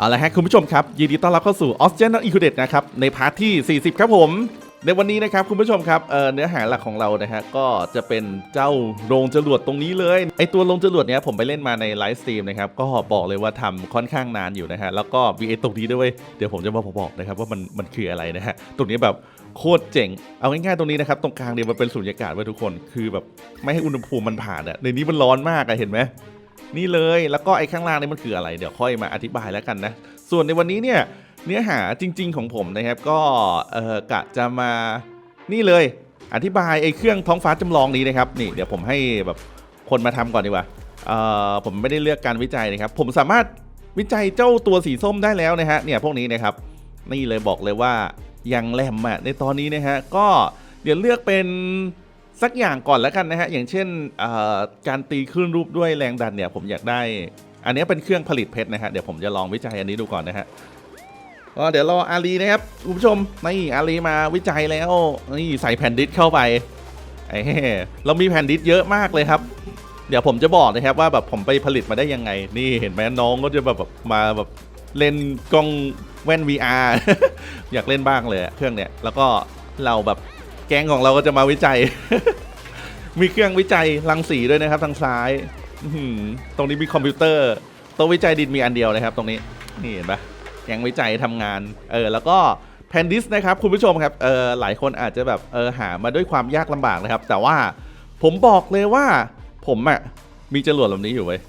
เอาละฮะคุณผู้ชมครับ ยินดีต้อนรับเข้าสู่ a u s t r a l i a n i n c l u d e d นะครับ ในพาร์ทที่ 40 ครับผม ในวันนี้นะครับคุณผู้ชมครับเอ่อเนื้อหาหลักของเรานะฮะก็จะเป็นเจ้าโรงจรวดตรงนี้เลย ไอตัวโรงจรวดเนี้ยผมไปเล่นมาในไลฟ์สตรีมนะครับ ก็บอกเลยว่าทำค่อนข้างนานอยู่นะฮะแล้วก็มีไอตรงนี้ด้วยเวยเดี๋ยวผมจะมาบอกนะครับว่ามันมันคืออะไรนะฮะตรงนี้แบบโคตรเจ๋ง เอาง่ายๆตรงนี้นะครับ ตรงกลางเนี่ยมันเป็นสุญญากาศไว้ทุกคน คือแบบไม่ให้อุณหภูมิมันผ่านอะในนี้มันร้อนมากอะเห็นไหม นี่เลยแล้วก็ไอ้ข้างล่างนี่มันคืออะไร เดี๋ยวค่อยมาอธิบายแล้วกันนะ ส่วนในวันนี้เนี่ยเนื้อหาจริง ๆ ของผมนะครับก็เออกะจะมานี่เลย อธิบายไอ้เครื่องท้องฟ้าจำลองนี้นะครับนี่เดี๋ยวผมให้แบบคนมาทำก่อนดีกว่าเออผมไม่ได้เลือกการวิจัยนะครับ ผมสามารถวิจัยเจ้าตัวสีส้มได้แล้วนะฮะเนี่ยพวกนี้นะครับนี่เลยบอกเลยว่ายังแหลมอะในตอนนี้นะฮะก็เดี๋ยวเลือกเป็น สักอย่างก่อนแล้วกันนะฮะ อย่างเช่นการตีคลื่นรูปด้วยแรงดันเนี่ย ผมอยากได้ อันนี้เป็นเครื่องผลิตเพชรนะฮะ เดี๋ยวผมจะลองวิจัยอันนี้ดูก่อนนะฮะก็เดี๋ยวรออารีนะครับคุณผู้ชมนี่อารีมาวิจัยแล้วนี่ใส่แผ่นดิสเข้าไปไอ้เฮ้เรามีแผ่นดิสเยอะมากเลยครับ เดี๋ยวผมจะบอกนะครับว่าแบบผมไปผลิตมาได้ยังไง นี่เห็นไหมน้องก็จะแบบแบบมาแบบเล่นกล้องแว่น VR อยากเล่นบ้างเลยเครื่องเนี้ยแล้วก็เราแบบ แก๊งของเราก็จะมาวิจัย มีเครื่องวิจัยรังสีด้วยนะครับทางซ้ายตรงนี้มีคอมพิวเตอร์ตัววิจัยดินมีอันเดียวนะครับ ตรงนี้นี่เห็นปะแก๊งวิจัยทำงาน เออแล้วก็แพนดิสนะครับคุณผู้ชมครับเออหลายคนอาจจะแบบเออหามาด้วยความยากลำบากนะครับ แต่ว่าผมบอกเลยว่าผมอะ่ะมีจรวดลำนี้อยู่เว้ย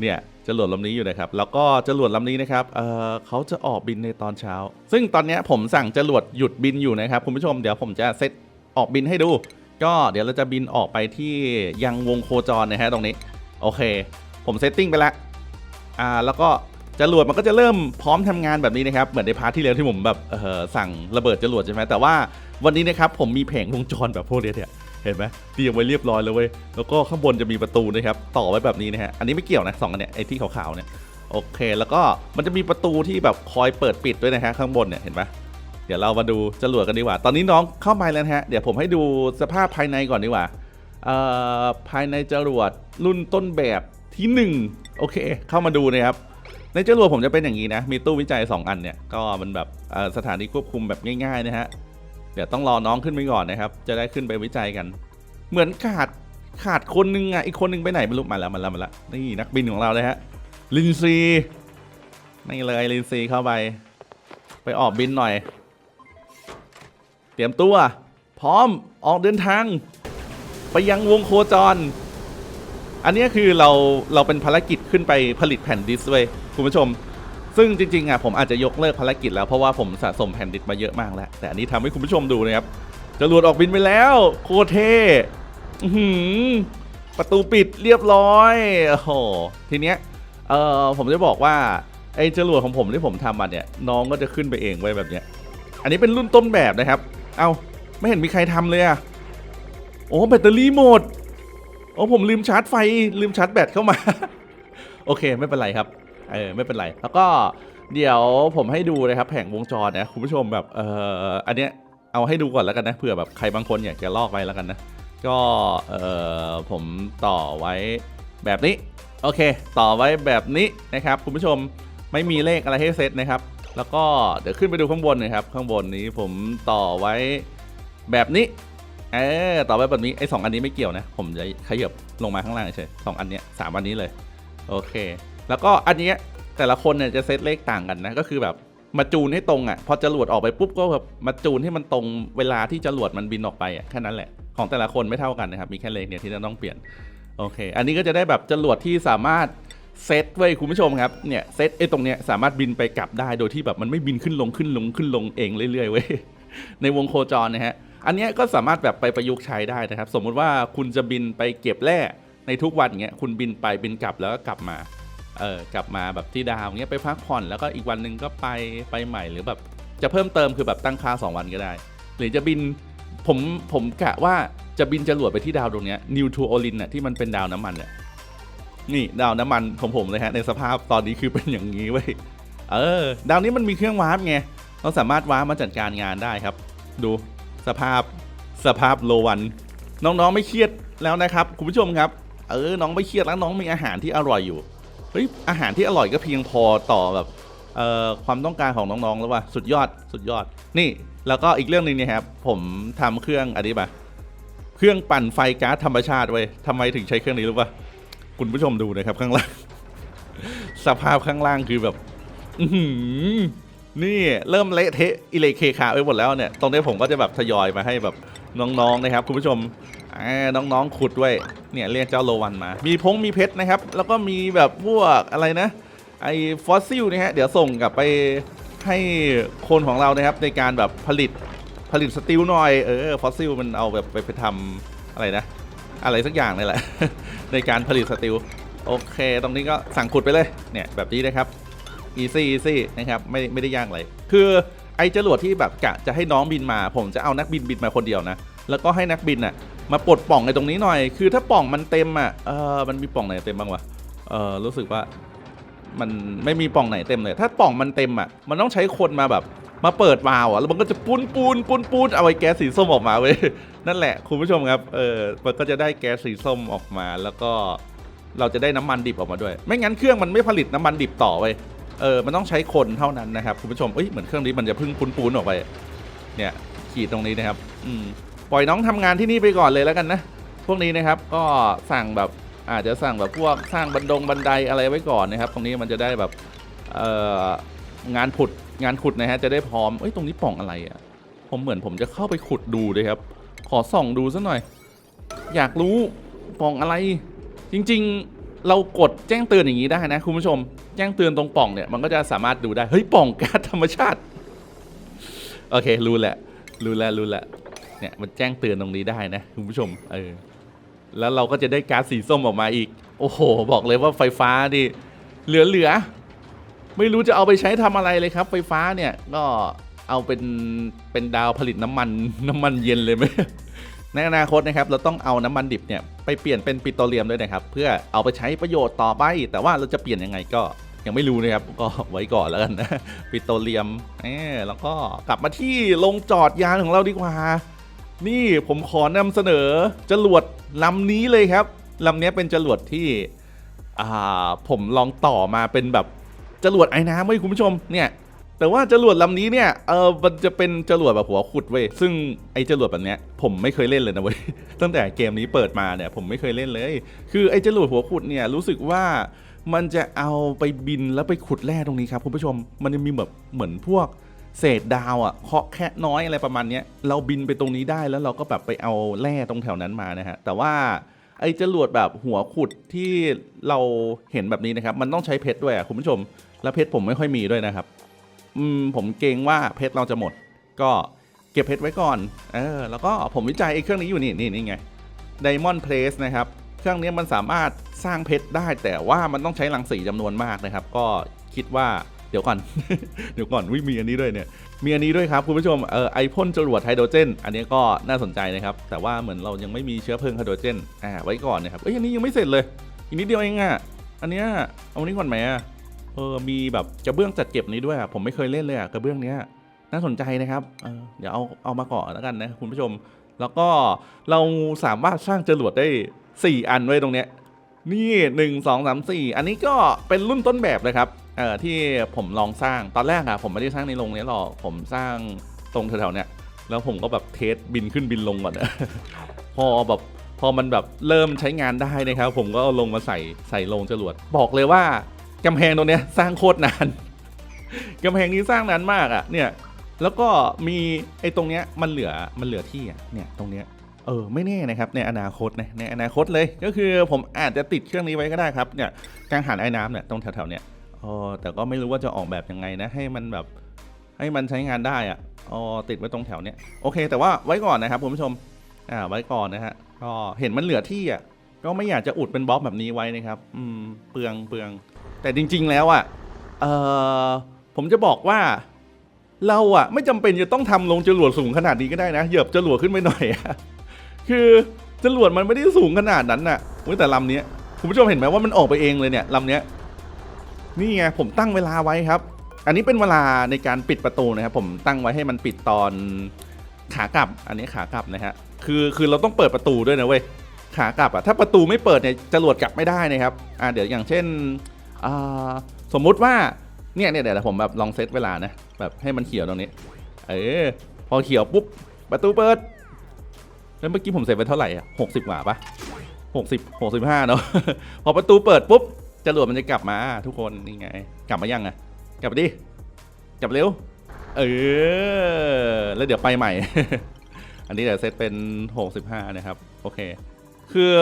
เนี่ยจรวดลำนี้อยู่นะครับ แล้วก็จรวดลำนี้นะครับเออเขาจะออกบินในตอนเช้า ซึ่งตอนนี้ผมสั่งจรวดหยุดบินอยู่นะครับคุณผู้ชมเดี๋ยวผมจะเซต ออกบินให้ดู ก็เดี๋ยวเราจะบินออกไปที่ยังวงโคจรนะฮะตรงนี้ โอเค ผมเซตติ้งไปแล้วอ่าแล้วก็จรวดมันก็จะเริ่มพร้อมทำงานแบบนี้นะครับเหมือนในพาร์ทที่แล้วที่ผมแบบสั่งระเบิดจรวดใช่ไหมแต่ว่าวันนี้นะครับผมมีแผงวงจรแบบพวกนี้เนี่ยเห็นไหมเตรียมไว้เรียบร้อยแล้วเว้ยแล้วก็ข้างบนจะมีประตูนะครับต่อไว้แบบนี้นะฮะอันนี้ไม่เกี่ยวนะสองอันเนี้ยไอ้ที่ขาวๆเนี่ยโอเค แล้วก็มันจะมีประตูที่แบบคอยเปิดปิดด้วยนะฮะข้างบนเนี่ยเห็นไหม เดี๋ยวเรามาดูจรวดกันดีกว่า ตอนนี้น้องเข้ามาแล้วฮะ เดี๋ยวผมให้ดูสภาพภายในก่อนดีกว่าอ่อภายในจรวดรุ่นต้นแบบที่ 1 โอเค เข้ามาดูนะครับ ในจรวดผมจะเป็นอย่างนี้นะ มีตู้วิจัย 2 อันเนี่ย ก็มันแบบอ่อสถานีควบคุมแบบง่ายๆนะฮะ เดี๋ยวต้องรอน้องขึ้นไปก่อนนะครับ จะได้ขึ้นไปวิจัยกัน เหมือนขาดขาดคนนึงอะ อีกคนนึงไปไหนไม่รู้มาแล้วมาแล้วมาแล้ว นี่นักบินของเราเลยฮะ ลินซีนี่เลยลินซีเข้าไป ไปออกบินหน่อย เตรียมตัว พร้อมออกเดินทาง ไปยังวงโคจร อันนี้คือเราเราเป็นภารกิจขึ้นไปผลิตแผ่นดิสเว้ยคุณผู้ชม ซึ่งจริงๆอะผมอาจจะยกเลิกภารกิจแล้วเพราะว่าผมสะสมแผ่นดิสมาเยอะมากแล้ว แต่อันนี้ทำให้คุณผู้ชมดูนะครับจรวดออกบินไปแล้ว โคเทหือประตูปิดเรียบร้อยโอ้โหทีเนี้ยเออผมจะบอกว่าไอ้จรวดของผมที่ผมทำมาเนี่ยน้องก็จะขึ้นไปเองไว้แบบเนี้ย อันนี้เป็นรุ่นต้นแบบนะครับ เอาไม่เห็นมีใครทำเลยอะโอ้แบตเตอรี่หมด โอ้ผมลืมชาร์จไฟ ลืมชาร์จแบตเข้ามา โอเคไม่เป็นไรครับ เออไม่เป็นไร แล้วก็เดี๋ยวผมให้ดูนะครับแผงวงจรนะคุณผู้ชมแบบเอออันเนี้ยเอาให้ดูก่อนแล้วกันนะเผื่อแบบใครบางคนอยากจะลอกไว้แล้วกันนะ ก็เออผมต่อไว้แบบนี้ โอเค ต่อไว้แบบนี้นะครับคุณผู้ชมไม่มีเลขอะไรให้เซตนะครับ แล้วก็เดี๋ยวขึ้นไปดูข้างบนนะครับ ข้างบนนี้ผมต่อไว้แบบนี้ เออต่อไว้แบบนี้ไอ้สองอันนี้ไม่เกี่ยวนะ ผมจะขยับลงมาข้างล่างเฉยสองอันเนี้ยสามอันนี้เลย โอเค แล้วก็อันเนี้ยแต่ละคนเนี่ยจะเซตเลขต่างกันนะ ก็คือแบบมาจูนให้ตรงอะ พอจรวดออกไปปุ๊บก็แบบมาจูนให้มันตรงเวลาที่จรวดมันบินออกไปอะแค่นั้นแหละ ของแต่ละคนไม่เท่ากันนะครับ มีแค่เลขเนี่ยที่จะต้องเปลี่ยน โอเค อันนี้ก็จะได้แบบจรวดที่สามารถ เซตไว้คุณผู้ชมครับเนี่ยเซตไอ้ตรงเนี้ยสามารถบินไปกลับได้โดยที่แบบมันไม่บินขึ้นลงขึ้นลงขึ้นลงเองเรื่อยๆเว้ยในวงโคจรนะฮะอันนี้ก็สามารถแบบไปประยุกต์ใช้ได้นะครับ สมมุติว่าคุณจะบินไปเก็บแร่ในทุกวันเงี้ยคุณบินไปบินกลับแล้วก็กลับมาเออกลับมาแบบที่ดาวเงี้ยไปพักผ่อนแล้วก็อีกวันหนึ่งก็ไปไปใหม่หรือแบบจะเพิ่มเติมคือแบบตั้งค่า 2 วันก็ได้ หรือจะบินผมผมกะว่าจะบินจรวดไปที่ดาวดวงนี้นิวทูโอลินน่ะที่มันเป็นดาวน้ำมันเนี่ย นี่ดาวน้ำมันของผมเลยฮะในสภาพตอนนี้คือเป็นอย่างนี้เว้ยเออดาวนี้มันมีเครื่องวาร์ปไงเราสามารถวาร์ปมาจัดการงานได้ครับ ดูสภาพสภาพโลวันน้องๆไม่เครียดแล้วนะครับคุณผู้ชมครับ เออน้องไม่เครียดแล้วน้องมีอาหารที่อร่อยอยู่เฮ้ยอาหารที่อร่อยก็เพียงพอต่อแบบเอ่อความต้องการของน้องๆแล้วว่าสุดยอดสุดยอด นี่แล้วก็อีกเรื่องหนึ่งเนี่ยครับผมทำเครื่องอันนี้มาเครื่องปั่นไฟก๊าซธรรมชาติเว้ยทำไมถึงใช้เครื่องนี้รู้ป่ะ คุณผู้ชมดูนะครับ ข้างล่าง สภาพข้างล่างคือแบบ อื้อหือนี่เริ่มเละเทะอิเลเคขาไปหมดแล้วเนี่ย ตรงนี้ผมก็จะแบบทยอยมาให้แบบน้องๆนะครับ คุณผู้ชมอ่าน้องๆขุดด้วยเนี่ยเรียกเจ้าโลวันมา มีพงมีเพชรนะครับ แล้วก็มีแบบพวกอะไรนะ ไอฟอสซิลนะฮะเดี๋ยวส่งกลับไปให้คนของเรานะครับในการแบบผลิตผลิตสติลหน่อยเออฟอสซิลมันเอาแบบไปไปทำอะไรนะ อะไรสักอย่างนี่แหละ ในการผลิตสติลโอเค ตรงนี้ก็สั่งขุดไปเลย เนี่ยแบบนี้นะครับ easy easy นะครับไม่ไม่ได้ยากเลยคือไอ้จรวดที่แบบกะจะให้น้องบินมา ผมจะเอานักบินบินมาคนเดียวนะ แล้วก็ให้นักบินน่ะมาปลดป่องในตรงนี้หน่อย คือถ้าป่องมันเต็มอะเออมันมีป่องไหนเต็มบ้างวะเออรู้สึกว่ามันไม่มีป่องไหนเต็มเลย ถ้าป่องมันเต็มอะมันต้องใช้คนมาแบบ มาเปิดวาล์วอะแล้วมันก็จะปูนปูนปูนปูนเอาไอ้แก๊สสีส้มออกมาเว้ยนั่นแหละคุณผู้ชมครับเออมันก็จะได้แก๊สสีส้มออกมาแล้วก็เราจะได้น้ำมันดิบออกมาด้วย ไม่งั้นเครื่องมันไม่ผลิตน้ำมันดิบต่อเว้ยเออมันต้องใช้คนเท่านั้นนะครับคุณผู้ชมเอ้ยเหมือนเครื่องนี้มันจะพึ่งปูนปูนออกไป เนี่ยขีดตรงนี้นะครับอืมปล่อยน้องทำงานที่นี่ไปก่อนเลยแล้วกันนะพวกนี้นะครับก็สั่งแบบอาจจะสั่งแบบพวกสร้างบันดงบันไดอะไรไว้ก่อนนะครับ ตรงนี้มันจะได้แบบเอองานขุด งานขุดนะฮะจะได้พร้อมเอ้ยตรงนี้ป่องอะไรอะ่ะ ผมเหมือนผมจะเข้าไปขุดดูเลยครับ ขอส่องดูซะหน่อย อยากรู้ป่องอะไร จริงๆเรากดแจ้งเตือนอย่างนี้ได้นะคุณผู้ชม แจ้งเตือนตรงป่องเนี่ยมันก็จะสามารถดูได้เฮ้ยป่องก๊าซธรรมชาติโอเครู้แหละ รู้แล้วรู้แล้วเนี่ยมันแจ้งเตือนตรงนี้ได้นะคุณผู้ชมเออแล้วเราก็จะได้ก๊าซสีส้มออกมาอีก โอ้โห บอกเลยว่าไฟฟ้าดิเหลือเหลือ ไม่รู้จะเอาไปใช้ทำอะไรเลยครับ ไฟฟ้าเนี่ยก็เอาเป็นเป็นดาวผลิตน้ำมันน้ำมันเย็นเลยไหมในอนาคตนะครับเราต้องเอาน้ำมันดิบเนี่ยไปเปลี่ยนเป็นปิโตรเลียมด้วยนะครับ เพื่อเอาไปใช้ประโยชน์ต่อไป แต่ว่าเราจะเปลี่ยนยังไงก็ยังไม่รู้นะครับก็ไว้ก่อนแล้วกันนะปิโตรเลียมเออแล้วก็กลับมาที่ลงจอดยานของเราดีกว่า นี่ผมขอนำเสนอจรวดลำนี้เลยครับลำนี้เป็นจรวดที่อ่าผมลองต่อมาเป็นแบบ จรวดไอ้น้ำเว้ยคุณผู้ชมเนี่ยแต่ว่าจรวดลำนี้เนี่ย เออมันจะเป็นจรวดแบบหัวขุดเว้ย ซึ่งไอ้จรวดแบบเนี้ยผมไม่เคยเล่นเลยนะเว้ย ตั้งแต่เกมนี้เปิดมาเนี่ยผมไม่เคยเล่นเลย คือไอ้จรวดหัวขุดเนี่ยรู้สึกว่ามันจะเอาไปบินแล้วไปขุดแร่ตรงนี้ครับคุณผู้ชม มันจะมีแบบเหมือนพวกเศษดาวอะเคาะแค่น้อยอะไรประมาณเนี้ย เราบินไปตรงนี้ได้แล้วเราก็แบบไปเอาแร่ตรงแถวนั้นมานะฮะ แต่ว่า ไอ้จรวดแบบหัวขุดที่เราเห็นแบบนี้นะครับ มันต้องใช้เพชรด้วยอะคุณผู้ชม แล้วเพชรผมไม่ค่อยมีด้วยนะครับ อืมผมเกรงว่าเพชรเราจะหมด ก็เก็บเพชรไว้ก่อน เออ แล้วก็ผมวิจัยไอ้เครื่องนี้อยู่นี่นี่นี่ไง Diamond Place นะครับ เครื่องนี้มันสามารถสร้างเพชรได้แต่ว่ามันต้องใช้รังสีจำนวนมากนะครับ ก็คิดว่า เดี๋ยวก่อน เดี๋ยวก่อนวิมีอันนี้ด้วยเนี่ย มีอันนี้ด้วยครับคุณผู้ชม เออไอพ่นจรวดไฮโดรเจน อันนี้ก็น่าสนใจนะครับ แต่ว่าเหมือนเรายังไม่มีเชื้อเพลิงไฮโดรเจน อ่า ไว้ก่อนนะครับ เอ้ย อันนี้ยังไม่เสร็จเลย อีกนิดเดียวเองอะ อันเนี้ย เอาอันนี้ก่อนไหมอะ เออ มีแบบกระเบื้องจัดเก็บนี้ด้วยอะ ผมไม่เคยเล่นเลยอะกระเบื้องเนี้ย น่าสนใจนะครับ เออ เดี๋ยวเอา เอามาก่อนแล้วกันนะคุณผู้ชม แล้วก็เราสามารถสร้างจรวดได้ 4 อันไว้ตรงเนี้ย นี่หนึ่งสองสามสี่อันนี้ก็เป็นรุ่นต้นแบบเลยครับ เอ่อที่ผมลองสร้างตอนแรกอะผมไม่ได้สร้างในโรงนี้หรอกผมสร้างตรงแถวๆเนี้ยแล้วผมก็แบบเทสบินขึ้นบินลงก่อนนะพอแบบพอมันแบบเริ่มใช้งานได้นะครับ ผมก็เอาลงมาใส่ใส่ลงจรวด บอกเลยว่ากำแพงตรงเนี้ยสร้างโคตรนานกำแพงนี้สร้างนานมากอะเนี่ยแล้วก็มีไอ้ตรงเนี้ยมันเหลือมันเหลือที่อะเนี่ยตรงเนี้ยเออไม่แน่นะครับในอนาคตนะในอนาคตเลย ก็คือผมอาจจะติดเครื่องนี้ไว้ก็ได้ครับเนี่ยกังหันไอ้น้ำเนี่ยตรงแถวๆเนี่ย อ๋อแต่ก็ไม่รู้ว่าจะออกแบบยังไงนะ ให้มันแบบให้มันใช้งานได้อะอ๋อติดไว้ตรงแถวเนี้ยโอเค แต่ว่าไว้ก่อนนะครับคุณผู้ชมอ่าไว้ก่อนนะฮะก็เห็นมันเหลือที่อะก็ไม่อยากจะอุดเป็นบล็อกแบบนี้ไว้นะครับอืมเปลืองเปลือง แต่จริง ๆ แล้วอะเออผมจะบอกว่าเราอะ ไม่จำเป็นจะต้องทำลงจรวดสูงขนาดนี้ก็ได้นะเหยียบจรวดขึ้นไปหน่อยคือจรวดมันไม่ได้สูงขนาดนั้นน่ะเว้ยแต่ลำเนี้ยคุณผู้ชมเห็นไหมว่ามันออกไปเองเลยเนี่ยลำเนี้ย นี่ไงผมตั้งเวลาไว้ครับ อันนี้เป็นเวลาในการปิดประตูนะครับ ผมตั้งไว้ให้มันปิดตอนขากลับ อันนี้ขากลับนะฮะ คือคือเราต้องเปิดประตูด้วยนะเว้ย ขากลับอะถ้าประตูไม่เปิดเนี่ยจรวดกลับไม่ได้นะครับ อ่าเดี๋ยวอย่างเช่นอ่าสมมุติว่าเนี่ยเนี่ยเดี๋ยวผมแบบลองเซตเวลานะแบบให้มันเขียวตรงนี้ เออพอเขียวปุ๊บประตูเปิด แล้วเมื่อกี้ผมเซตไปเท่าไหร่อะหกสิบกว่าปะหกสิบหกสิบห้าเนาะพอประตูเปิดปุ๊บ จรวดมันจะกลับมาทุกคนนี่ไง กลับมายังอะกลับมาดิ กลับเร็ว เออ แล้วเดี๋ยวไปใหม่ อันนี้เดี๋ยวเซตเป็น 65 นะครับ โอเค คือ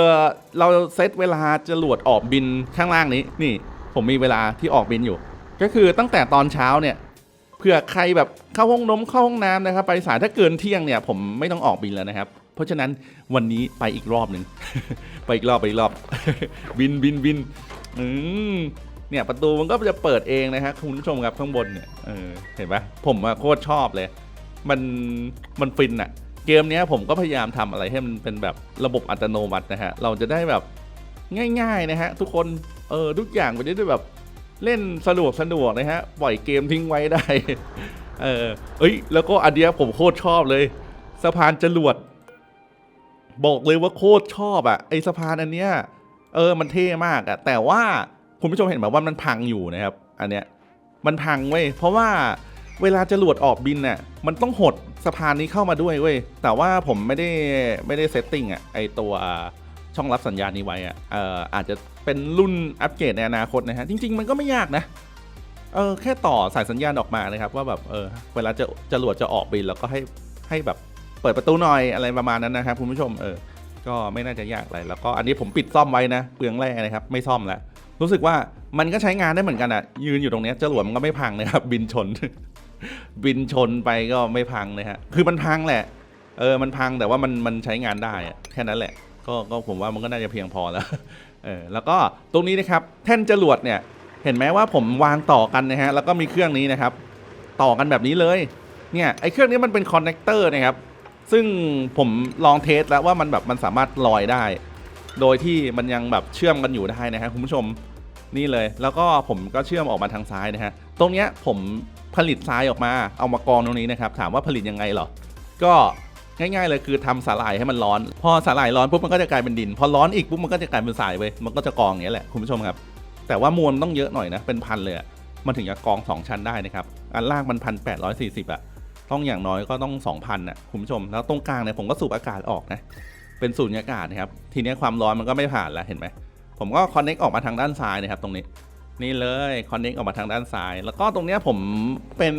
เราเซตเวลาจรวดออกบินข้างล่างนี้ นี่ ผมมีเวลาที่ออกบินอยู่ ก็คือตั้งแต่ตอนเช้าเนี่ยเผื่อใครแบบเข้าห้องน้ำเข้าห้องน้ำนะครับ ไปสายถ้าเกินเที่ยงเนี่ย ผมไม่ต้องออกบินแล้วนะครับเพราะฉะนั้นวันนี้ไปอีกรอบหนึ่ง ไปอีกรอบ ไปอีกรอบ บินบินบิน อืมเนี่ยประตูมันก็จะเปิดเองนะครับคุณผู้ชมครับข้างบนเนี่ยเออเห็นปะผมอะโคตรชอบเลย มันมันฟินอะเกมนี้ผมก็พยายามทำอะไรให้มันเป็นแบบระบบอัตโนมัตินะฮะเราจะได้แบบง่าย ๆนะฮะทุกคนเออทุกอย่างมันจะได้แบบเล่นสะดวกสะดวกนะฮะปล่อยเกมทิ้งไว้ได้เออเอ้ยแล้วก็อันเดียผมโคตรชอบเลย สะพานจรวด บอกเลยว่าโคตรชอบอะไอสะพานอันเนี้ย เออมันเท่มากอะแต่ว่าคุณผู้ชมเห็นไหมว่ามันพังอยู่นะครับ อันเนี้ยมันพังเว้ยเพราะว่าเวลาจรวดออกบินน่ะมันต้องหดสะพานนี้เข้ามาด้วยเว้ยแต่ว่าผมไม่ได้ไม่ได้เซตติ้งอะไอตัวช่องรับสัญญาณนี้ไว้อะเอออาจจะเป็นรุ่นอัปเกรดในอนาคตนะฮะจริง ๆ มันก็ไม่ยากนะเออแค่ต่อสายสัญญาณออกมานะครับ ว่าแบบเออเวลาจะจรวดจะออกบินแล้วก็ให้ให้แบบเปิดประตูหน่อยอะไรประมาณนั้นนะครับคุณผู้ชมเออ ก็ไม่น่าจะยากอะไรแล้วก็อันนี้ผมปิดซ่อมไว้นะเปลืองแร่นะครับไม่ซ่อมแล้วรู้สึกว่ามันก็ใช้งานได้เหมือนกันอะยืนอยู่ตรงนี้จรวดมันก็ไม่พังนะครับ บินชน บินชนไปก็ไม่พังเลยฮะคือมันพังแหละ เออมันพังแต่ว่ามันมันใช้งานได้แค่นั้นแหละ ก็ก็ผมว่ามันก็น่าจะเพียงพอแล้วเออแล้วก็ตรงนี้นะครับแท่นจรวดเนี่ย เห็นไหมว่าผมวางต่อกันนะฮะแล้วก็มีเครื่องนี้นะครับ ต่อกันแบบนี้เลยเนี่ยไอ้เครื่องนี้มันเป็นคอนเนคเตอร์นะครับ ซึ่งผมลองเทสแล้วว่ามันแบบมันสามารถลอยได้ โดยที่มันยังแบบเชื่อมกันอยู่ได้นะฮะคุณผู้ชมนี่เลย แล้วก็ผมก็เชื่อมออกมาทางซ้ายนะฮะตรงเนี้ยผมผลิตทรายออกมาเอามากองตรงนี้นะครับถามว่าผลิตยังไงเหรอ ก็ง่ายๆเลยคือทำสาหร่ายให้มันร้อน พอสาหร่ายร้อนปุ๊บมันก็จะกลายเป็นดิน พอร้อนอีกปุ๊บมันก็จะกลายเป็นทรายเว้ยมันก็จะกองอย่างนี้แหละคุณผู้ชมครับ แต่ว่ามวลต้องเยอะหน่อยนะเป็นพันเลยมันถึงจะกองสองชั้นได้นะครับอันล่างมันพันแปดร้อยสี่สิบอะ ต้องอย่างน้อยก็ต้อง 2,000น่ะคุณผู้ชม แล้วตรงกลางเนี่ยผมก็สูบอากาศออกนะ เป็นสูญญากาศนะครับ ทีนี้ความร้อนมันก็ไม่ผ่านแล้วเห็นไหม ผมก็คอนเน็กออกมาทางด้านซ้ายนะครับตรงนี้ นี่เลยคอนเน็กออกมาทางด้านซ้าย แล้วก็ตรงเนี้ยผมเป็น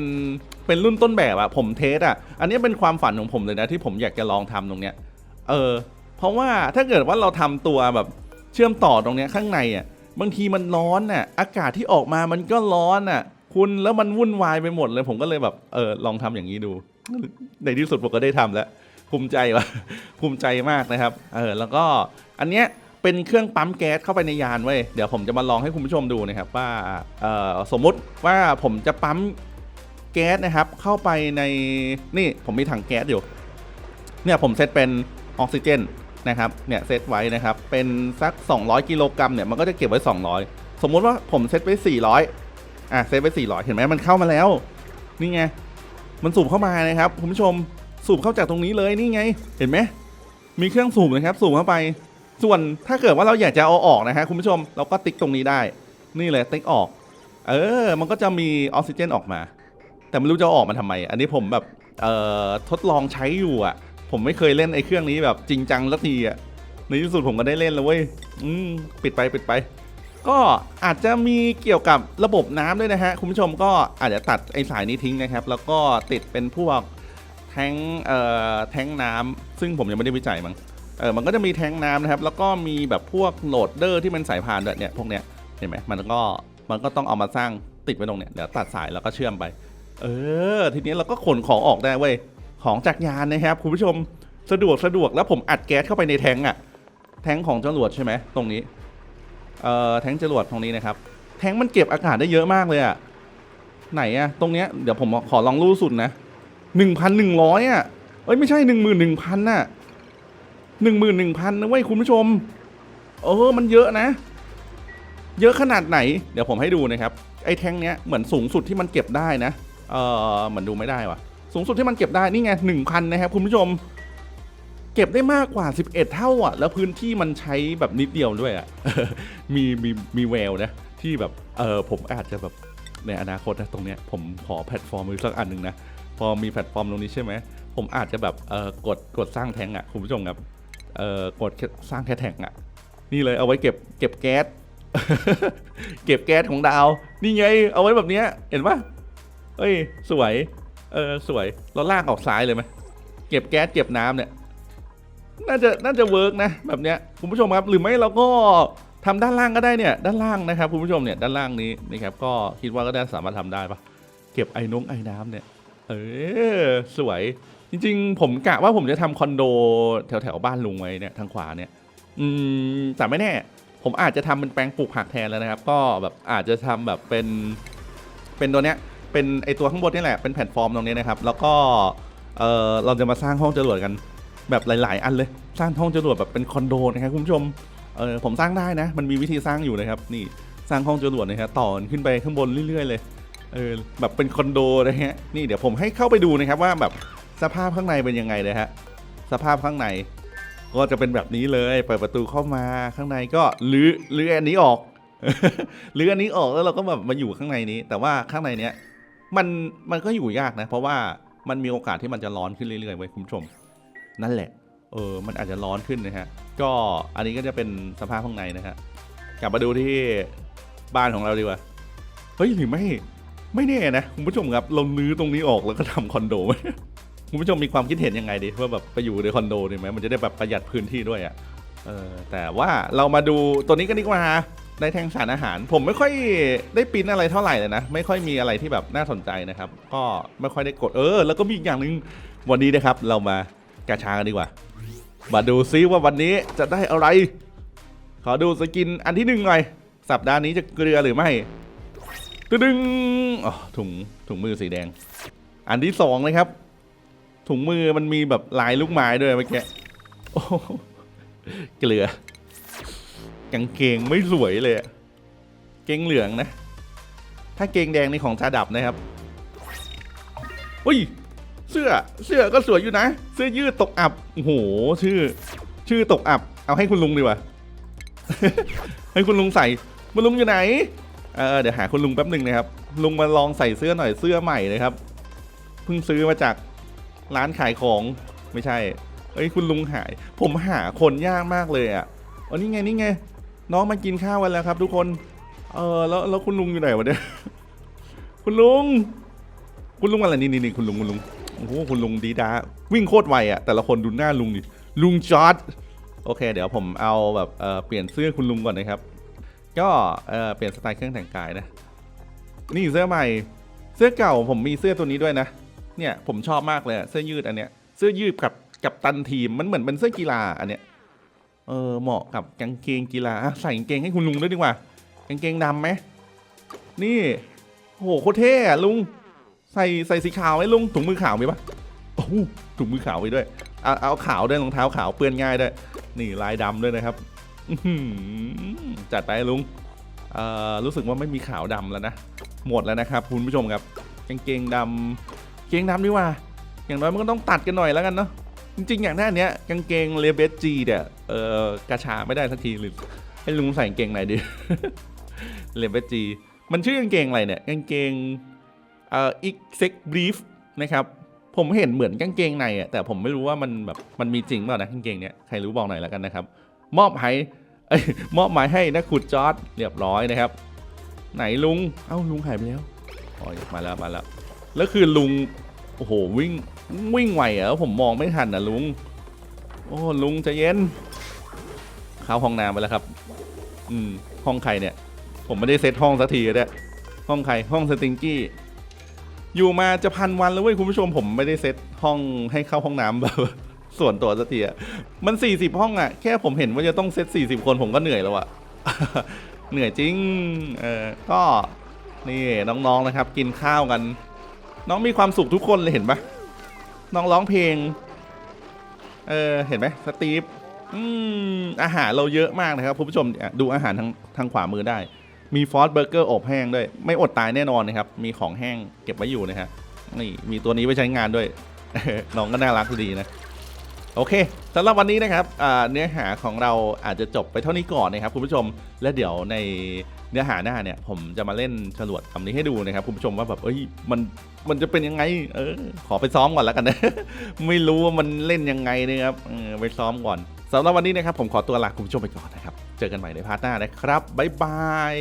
เป็นรุ่นต้นแบบอะผมเทสอะอันนี้เป็นความฝันของผมเลยนะที่ผมอยากจะลองทำตรงเนี้ย เออ เพราะว่าถ้าเกิดว่าเราทำตัวแบบเชื่อมต่อตรงเนี้ยข้างในอะบางทีมันร้อนน่ะ อากาศที่ออกมามันก็ร้อนน่ะ คุณแล้วมันวุ่นวายไปหมดเลย ผมก็เลยแบบเออลองทำอย่างนี้ดู ในที่สุดผมก็ได้ทำแล้ว ภูมิใจว่ะภูมิใจมากนะครับเออแล้วก็อันเนี้ยเป็นเครื่องปั๊มแก๊สเข้าไปในยานเว้ยเดี๋ยวผมจะมาลองให้คุณผู้ชมดูนะครับว่าเออสมมุติว่าผมจะปั๊มแก๊สนะครับเข้าไปในนี่ผมมีถังแก๊สอยู่เนี่ยผมเซตเป็นออกซิเจนนะครับเนี่ยเซตไว้นะครับเป็นสัก 200 กิโลกรัมเนี่ยมันก็จะเก็บไว้ 200 สมมุติว่าผมเซตไว้ 400 อะเซตไว้400เห็นไหมมันเข้ามาแล้ว นี่ไง มันสูบเข้ามานะครับคุณผู้ชมสูบเข้าจากตรงนี้เลยนี่ไง เห็นไหมมีเครื่องสูบนะครับสูบเข้าไป ส่วนถ้าเกิดว่าเราอยากจะเอาออกนะฮะคุณผู้ชมเราก็ติ๊กตรงนี้ได้ นี่เลยติ๊กออก เออ มันก็จะมีออกซิเจนออกมา แต่ไม่รู้จะออกมาทำไม อันนี้ผมแบบเอ่อทดลองใช้อยู่อะ ผมไม่เคยเล่นไอ้เครื่องนี้แบบจริงจังสักทีอะในที่สุดผมก็ได้เล่นแล้วเว้ยอืมปิดไปปิดไป ก็อาจจะมีเกี่ยวกับระบบน้ำด้วยนะฮะ คุณผู้ชมก็อาจจะตัดไอ้สายนี้ทิ้งนะครับ แล้วก็ติดเป็นพวกแท้งเอ่อแท้งน้ำซึ่งผมยังไม่ได้วิจัยมั้งเออมันก็จะมีแท้งน้ำนะครับ แล้วก็มีแบบพวกโหลดเดอร์ที่เป็นสายพานด้วยเนี่ยพวกเนี้ยเห็นไหมมันก็มันก็ต้องเอามาสร้างติดไว้ตรงเนี้ยเดี๋ยวตัดสายแล้วก็เชื่อมไป เออ ทีนี้เราก็ขนของออกได้เว้ยของจากยานนะครับคุณผู้ชมสะดวกสะดวกแล้วผมอัดแก๊สเข้าไปในแท้งอะแท้งของจรวดใช่ไหมตรงนี้ เอ่อแท้งจรวดตรงนี้นะครับ แท้งมันเก็บอากาศได้เยอะมากเลยอะไหนอะตรงเนี้ยเดี๋ยวผมขอลองรูสุดนะหนึ่งพันหนึ่งร้อยอะเอ้ยไม่ใช่หนึ่งหมื่นหนึ่งพันน่ะหนึ่งหมื่นหนึ่งพันนะเว้ยคุณผู้ชม เออมันเยอะนะ เยอะขนาดไหน เดี๋ยวผมให้ดูนะครับ ไอ้แท้งเนี้ยเหมือนสูงสุดที่มันเก็บได้นะ เออเหมือนดูไม่ได้ว่ะ สูงสุดที่มันเก็บได้นี่ไงหนึ่งพันนะครับคุณผู้ชม เก็บได้มากกว่า 11 เท่าอะ แล้วพื้นที่มันใช้แบบนิดเดียวด้วยอะ มีมีมีแววนะ ที่แบบเออผมอาจจะแบบในอนาคตนะตรงเนี้ยผมขอแพลตฟอร์มอีกสักอันหนึ่งนะ พอมีแพลตฟอร์มตรงนี้ใช่ไหม ผมอาจจะแบบเออกดกดสร้างแทงอะคุณผู้ชมครับเออกดสร้างแค่แทงอะนี่เลยเอาไว้เก็บเก็บแก๊สเก็บแก๊สของดาว นี่ไง เอาไว้แบบเนี้ยเห็นปะเอ้ย สวย เออสวยเราลากออกซ้ายเลยไหมเก็บแก๊สเก็บน้ำเนี่ย น่าจะน่าจะเวิร์กนะแบบเนี้ยคุณผู้ชมครับหรือไม่เราก็ทำด้านล่างก็ได้เนี่ยด้านล่างนะครับคุณผู้ชมเนี่ยด้านล่างนี้นะครับก็คิดว่าก็ได้สามารถทำได้ปะเก็บไอ้นงไอ้น้ำเนี่ยเออสวยจริง ๆ ผมกะว่าผมจะทำคอนโดแถวแถวบ้านลุงไว้เนี่ยทางขวาเนี่ย อืมแต่ไม่แน่ ผมอาจจะทำเป็นแปลงปลูกผักแทนแล้วนะครับ ก็แบบอาจจะทำแบบเป็นเป็นตัวเนี้ยเป็นไอตัวข้างบนนี่แหละเป็นแพลตฟอร์มตรงนี้นะครับ แล้วก็เออเราจะมาสร้างห้องจรวดกัน แบบหลาย ๆ อันเลย สร้างห้องจรวดแบบเป็นคอนโดนะครับคุณผู้ชมเออผมสร้างได้นะ มันมีวิธีสร้างอยู่นะครับ นี่สร้างห้องจรวดนะครับต่อขึ้นไปข้างบนเรื่อย ๆ เลยเออแบบเป็นคอนโดนะฮะนี่เดี๋ยวผมให้เข้าไปดูนะครับว่าแบบสภาพข้างในเป็นยังไงเลยฮะสภาพข้างในก็จะเป็นแบบนี้เลยเปิดประตูเข้ามาข้างในก็ลื้อลื้ออันนี้ออกลื้ออันนี้ออกแล้วเราก็แบบมาอยู่ข้างในนี้ แต่ว่าข้างในเนี้ยมันมันก็อยู่ยากนะ เพราะว่ามันมีโอกาสที่มันจะร้อนขึ้นเรื่อยๆไว้ยคุณผู้ชม นั่นแหละ เออ มันอาจจะร้อนขึ้นนะฮะ ก็อันนี้ก็จะเป็นสภาพข้างในนะฮะ กลับมาดูที่บ้านของเราดีกว่า เฮ้ยหรือไม่ ไม่แน่นะคุณผู้ชมครับ เราลื้อตรงนี้ออกแล้วก็ทำคอนโดไหมคุณผู้ชมมีความคิดเห็นยังไงดีว่าแบบไปอยู่ในคอนโดดีไหมมันจะได้แบบประหยัดพื้นที่ด้วยอะ่ะ เออ แต่ว่าเรามาดูตัวนี้กันดีกว่าในแทงสารอาหาร ผมไม่ค่อยได้ปริ้นอะไรเท่าไหร่เลยนะ ไม่ค่อยมีอะไรที่แบบน่าสนใจนะครับ ก็ไม่ค่อยได้กดเออ แล้วก็มีอีกอย่างหนึ่งวันนี้นะครับเรามา กาชากันดีกว่า มาดูซิว่าวันนี้จะได้อะไร ขอดูสกินอันที่หนึ่งหน่อย สัปดาห์นี้จะเกลือหรือไม่ตึดึงอ๋อถุงถุงมือสีแดง อันที่สองเลยครับ ถุงมือมันมีแบบลายลูกไม้ด้วยเมื่อกี้โอ้โหเกลือกางเกงไม่สวยเลยอะเกงเหลืองนะ ถ้าเกงแดงนี่ของชาดับนะครับอุ้ย สื้อเสื้อก็สวยอยู่นะ เสื้อยืดตกอับโอ้โหชื่อ ชื่อตกอับ เอาให้คุณลุงดีกว่าให้คุณลุงใส่คุณลุงอยู่ไหนเออเดี๋ยวหาคุณลุงแป๊บหนึ่งนะครับลุงมาลองใส่เสื้อหน่อยเสื้อใหม่เลยครับเพิ่งซื้อมาจากร้านขายของไม่ใช่เอ้ยคุณลุงหาย ผมหาคนยากมากเลยอะอ๋อนี่ไงนี่ไง น้องมากินข้าวกันแล้วครับ ทุกคนเออแล้วแล้วคุณลุงอยู่ไหนวะเนี่ยคุณลุง คุณลุงอะไรนี่นี่นี่คุณลุงคุณลุง โอ้โหคุณลุงดีดาวิ่งโคตรไวอะแต่ละคนดูหน้าลุงดิลุงจอร์ดโอเค เดี๋ยวผมเอาแบบเเปลี่ยนเสื้อคุณลุงก่อนนะครับ ก็เเปลี่ยนสไตล์เครื่องแต่งกายนะ นี่เสื้อใหม่ เสื้อเก่าผมมีเสื้อตัวนี้ด้วยนะ เนี่ยผมชอบมากเลยเสื้อยืดอันเนี้ย เสื้อยืดกับกับตันทีมมันเหมือนเป็นเสื้อกีฬาอันเนี้ย เออเหมาะกับกางเกงกีฬาใส่กางเกงให้คุณลุงด้วยดีกว่ากางเกงดำไหมนี่โอ้โหโคตรเท่อะลุง ใส่ใส่สีขาวไหมลุงถุงมือขาวมีปะโอ้ถุงมือขาวไปด้วยเอาเอาขาวด้วยรองเท้าขาวเปื้อนง่ายด้วยนี่ลายดำด้วยนะครับจัดไปลุงเอ่อรู้สึกว่าไม่มีขาวดำแล้วนะหมดแล้วนะครับคุณผู้ชมครับกางเกงดำเกงดำนี่ว่า อย่างน้อยมันก็ต้องตัดกันหน่อยแล้วกันเนาะจริงๆอย่างหน้าเนี้ยกางเกงเลเบสจีเนี่ยเออกระชาไม่ได้สักทีหรือให้ลุงใส่กางเกงไหนดีเลเบสจีมันชื่อกางเกงอะไรเนี่ยกางเกง เอ่ออีกเซ็กบรีฟนะครับผมเห็นเหมือนกางเกงในอะแต่ผมไม่รู้ว่ามันแบบมันมีจริงเปล่านะกางเกงเนี้ยใครรู้บอกหน่อยแล้วกันนะครับ มอบให้เอ้ยมอบหมายให้นะขุดจอร์ดเรียบร้อยนะครับ ไหนลุงเอ้าลุงหายไปแล้วอ๋อมาแล้วมาแล้วแล้วคือลุงโอ้โหวิ่งวิ่งไหวเหรอผมมองไม่ทันนะลุง โอ้ลุงใจเย็นเข้าห้องน้ำไปแล้วครับ อืมห้องใครเนี่ย ผมไม่ได้เซตห้องสักทีเลยเนี่ยห้องใครห้องสติงกี้ อยู่มาจะพันวันแล้วเว้ยคุณผู้ชมผมไม่ได้เซตห้องให้เข้าห้องน้ำแบบส่วนตัวสักทีอะมัน 40 ห้องอะแค่ผมเห็นว่าจะต้องเซต 40 คนผมก็เหนื่อยแล้วอะเหนื่อยจริงเออก็นี่น้องๆนะครับ กินข้าวกัน น้องมีความสุขทุกคนเลยเห็นปะน้องร้องเพลงเออเห็นไหมสตีฟอืมอาหารเราเยอะมากนะครับคุณผู้ชมดูอาหารทางทางขวามือได้ มีฟอสเบอร์เกอร์อบแห้งด้วย ไม่อดตายแน่นอนนะครับ มีของแห้งเก็บไว้อยู่นะฮะนี่มีตัวนี้ไว้ใช้งานด้วยน้องก็น่ารักดีนะโอเคสำหรับวันนี้นะครับเนื้อหาของเราอาจจะจบไปเท่านี้ก่อนนะครับคุณผู้ชมและเดี๋ยวใน เนื้อหาหน้าเนี่ยผมจะมาเล่นฉลวดคำนี้ให้ดูนะครับคุณผู้ชมว่าแบบเอ้ยมันมันจะเป็นยังไง เออ ขอไปซ้อมก่อนแล้วกันนะ ไม่รู้ว่ามันเล่นยังไงนะครับไปซ้อมก่อนสำหรับวันนี้นะครับผมขอตัวลาคุณผู้ชมไปก่อนนะครับ เจอกันใหม่ในพาร์ทหน้านะครับบ๊ายบาย